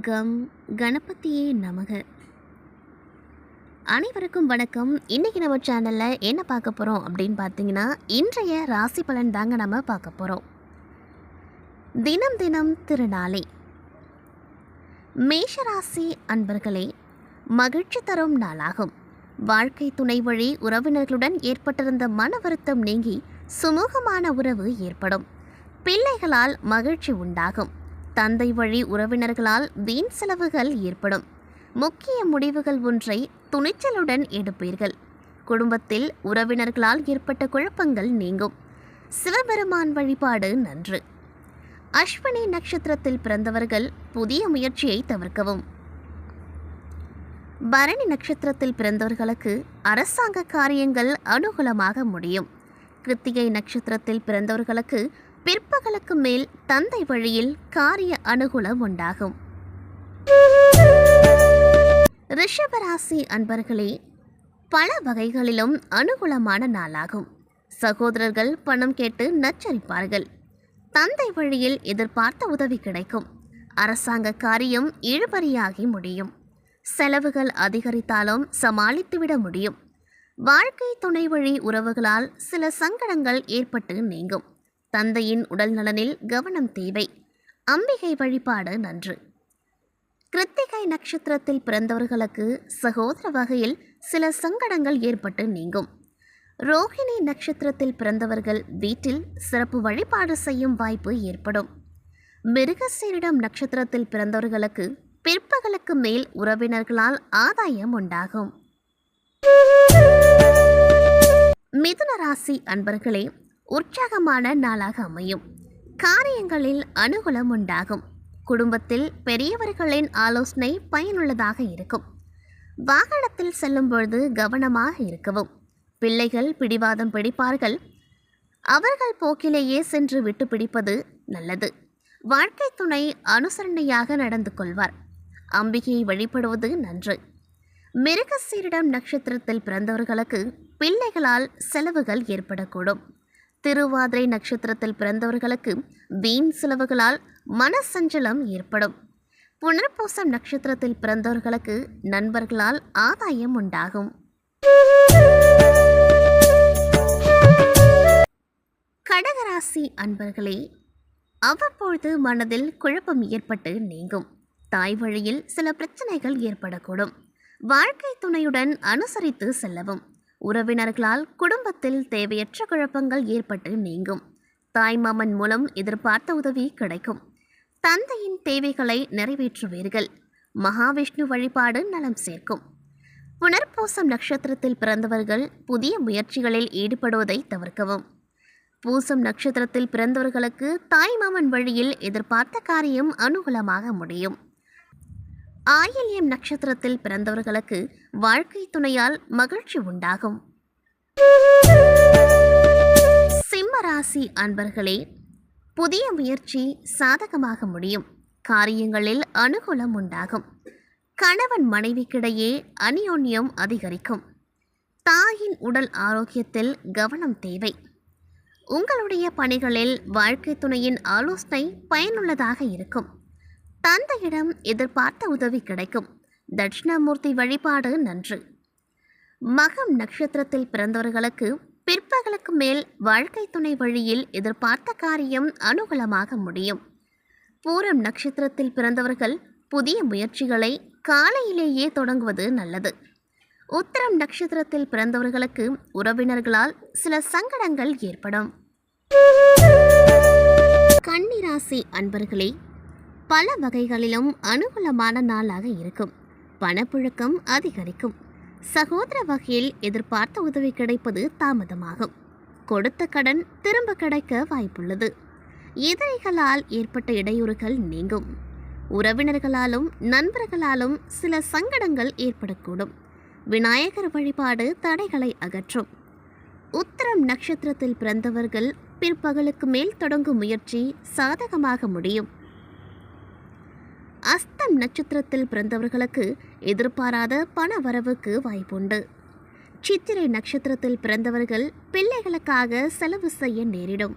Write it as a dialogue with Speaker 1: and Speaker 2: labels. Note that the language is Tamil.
Speaker 1: கம் கணபதியே நமக. அனைவருக்கும் வணக்கம். இன்றைக்கி நம்ம சேனலில் என்ன பார்க்க போகிறோம் அப்படின்னு பார்த்தீங்கன்னா இன்றைய ராசி பலன் தாங்க நம்ம பார்க்க போகிறோம் தினம் தினம் திருநாளை. மேஷராசி அன்பர்களே மகிழ்ச்சி தரும் நாளாகும். வாழ்க்கை துணை வழி உறவினர்களுடன் ஏற்பட்டிருந்த மன வருத்தம் நீங்கி சுமூகமான உறவு ஏற்படும். பிள்ளைகளால் மகிழ்ச்சி உண்டாகும். தந்தை வழி உறவினர்களால் வீண் செலவுகள் ஏற்படும். முக்கிய முடிவுகள் ஒன்றை துணிச்சலுடன் எடுப்பீர்கள். குடும்பத்தில் உறவினர்களால் ஏற்பட்ட குழப்பங்கள் நீங்கும். சிவபெருமான் வழிபாடு நன்று. அஸ்வினி நட்சத்திரத்தில் பிறந்தவர்கள் புதிய முயற்சியை தவிர்க்கவும். பரணி நட்சத்திரத்தில் பிறந்தவர்களுக்கு அரசாங்க காரியங்கள் அனுகூலமாக முடியும். கிருத்திகை நட்சத்திரத்தில் பிறந்தவர்களுக்கு பிற்பகலுக்கு மேல் தந்தை வழியில் காரிய அனுகூலம் உண்டாகும். ரிஷபராசி அன்பர்களே பல வகைகளிலும் அனுகூலமான நாளாகும். சகோதரர்கள் பணம் கேட்டு நச்சரிப்பார்கள். தந்தை வழியில் எதிர்பார்த்த உதவி கிடைக்கும். அரசாங்க காரியம் இழுபறியாகி முடியும். செலவுகள் அதிகரித்தாலும் சமாளித்துவிட முடியும். வாழ்க்கை துணை வழி உறவுகளால் சில சங்கடங்கள் ஏற்பட்டு நீங்கும். தந்தையின் உடல் நலனில் கவனம் தேவை. அம்பிகை வழிபாடு நன்று. கிருத்திகை நட்சத்திரத்தில் பிறந்தவர்களுக்கு சகோதர வகையில் சில சங்கடங்கள் ஏற்பட்டு நீங்கும். ரோஹிணி நட்சத்திரத்தில் பிறந்தவர்கள் வீட்டில் சிறப்பு வழிபாடு செய்யும் வாய்ப்பு ஏற்படும். மிருகசீரிடம் நட்சத்திரத்தில் பிறந்தவர்களுக்கு பிற்பகலுக்கு மேல் உறவினர்களால் ஆதாயம் உண்டாகும். மிதுன ராசி அன்பர்களே உற்சாகமான நாளாக அமையும். காரியங்களில் அனுகூலம் உண்டாகும். குடும்பத்தில் பெரியவர்களின் ஆலோசனை பயனுள்ளதாக இருக்கும். வாகனத்தில் செல்லும் பொழுது கவனமாக இருக்கவும். பிள்ளைகள் பிடிவாதம் பிடிப்பார்கள். அவர்கள் போக்கிலேயே சென்று விட்டு பிடிப்பது நல்லது. வாழ்க்கை துணை அனுசரணையாக நடந்து கொள்வார். அம்பிகையை வழிபடுவது நன்று. மிருகசீரிடம் நட்சத்திரத்தில் பிறந்தவர்களுக்கு பிள்ளைகளால் செலவுகள் ஏற்படக்கூடும். திருவாதிரை நட்சத்திரத்தில் பிறந்தவர்களுக்கு வீண் செலவுகளால் மனசஞ்சலம் ஏற்படும். புனர்பூசம் நட்சத்திரத்தில் பிறந்தவர்களுக்கு நண்பர்களால் ஆதாயம் உண்டாகும். கடகராசி அன்பர்களே அவ்வப்பொழுது மனதில் குழப்பம் ஏற்பட்டு நீங்கும். தாய் வழியில் சில பிரச்சனைகள் ஏற்படக்கூடும். வாழ்க்கை துணையுடன் அனுசரித்து செல்லவும். உறவினர்களால் குடும்பத்தில் தேவையற்ற குழப்பங்கள் ஏற்பட்டு நீங்கும். தாய்மாமன் மூலம் எதிர்பார்த்த உதவி கிடைக்கும். தந்தையின் தேவைகளை நிறைவேற்றுவீர்கள். மகாவிஷ்ணு வழிபாடு நலம் சேர்க்கும். புனர்பூசம் நட்சத்திரத்தில் பிறந்தவர்கள் புதிய முயற்சிகளில் ஈடுபடுவதை தவிர்க்கவும். பூசம் நட்சத்திரத்தில் பிறந்தவர்களுக்கு தாய்மாமன் வழியில் எதிர்பார்த்த காரியம் அனுகூலமாக முடியும். ஆயில்யம் நட்சத்திரத்தில் பிறந்தவர்களுக்கு வாழ்க்கை துணையால் மகிழ்ச்சி உண்டாகும். சிம்ம ராசி அன்பர்களே புதிய முயற்சி சாதகமாக முடியும். காரியங்களில் அனுகூலம் உண்டாகும். கணவன் மனைவிக்கிடையே அநியோன்யம் அதிகரிக்கும். தாயின் உடல் ஆரோக்கியத்தில் கவனம் தேவை. உங்களுடைய பணிகளில் வாழ்க்கை துணையின் ஆலோசனை பயனுள்ளதாக இருக்கும். தந்தையிடம் எதிர்பார்த்த உதவி கிடைக்கும். தட்சிணாமூர்த்தி வழிபாடு நன்று. மகம் நட்சத்திரத்தில் பிறந்தவர்களுக்கு பிற்பகலுக்கு மேல் வாழ்க்கை துணை வழியில் எதிர்பார்த்த காரியம் அனுகூலமாக முடியும். பூரம் நட்சத்திரத்தில் பிறந்தவர்கள் புதிய முயற்சிகளை காலையிலேயே தொடங்குவது நல்லது. உத்தரம் நட்சத்திரத்தில் பிறந்தவர்களுக்கு உறவினர்களால் சில சங்கடங்கள் ஏற்படும். கன்னிராசி அன்பர்களே பல வகைகளிலும் அனுகூலமான நாளாக இருக்கும். பணப்புழக்கம் அதிகரிக்கும். சகோதர வகையில் எதிர்பார்த்த உதவி கிடைப்பது தாமதமாகும். கொடுத்த கடன் திரும்ப கிடைக்க வாய்ப்புள்ளது. எதிரிகளால் ஏற்பட்ட இடையூறுகள் நீங்கும். உறவினர்களாலும் நண்பர்களாலும் சில சங்கடங்கள் ஏற்படக்கூடும். விநாயகர் வழிபாடு தடைகளை அகற்றும். உத்தரம் நட்சத்திரத்தில் பிறந்தவர்கள் பிற்பகலுக்கு மேல் தொடங்கும் முயற்சி சாதகமாக முடியும். அஸ்தம் நட்சத்திரத்தில் பிறந்தவர்களுக்கு எதிர்பாராத பண வரவுக்கு வாய்ப்புண்டு. சித்திரை நட்சத்திரத்தில் பிறந்தவர்கள் பிள்ளைகளுக்காக செலவு செய்ய நேரிடும்.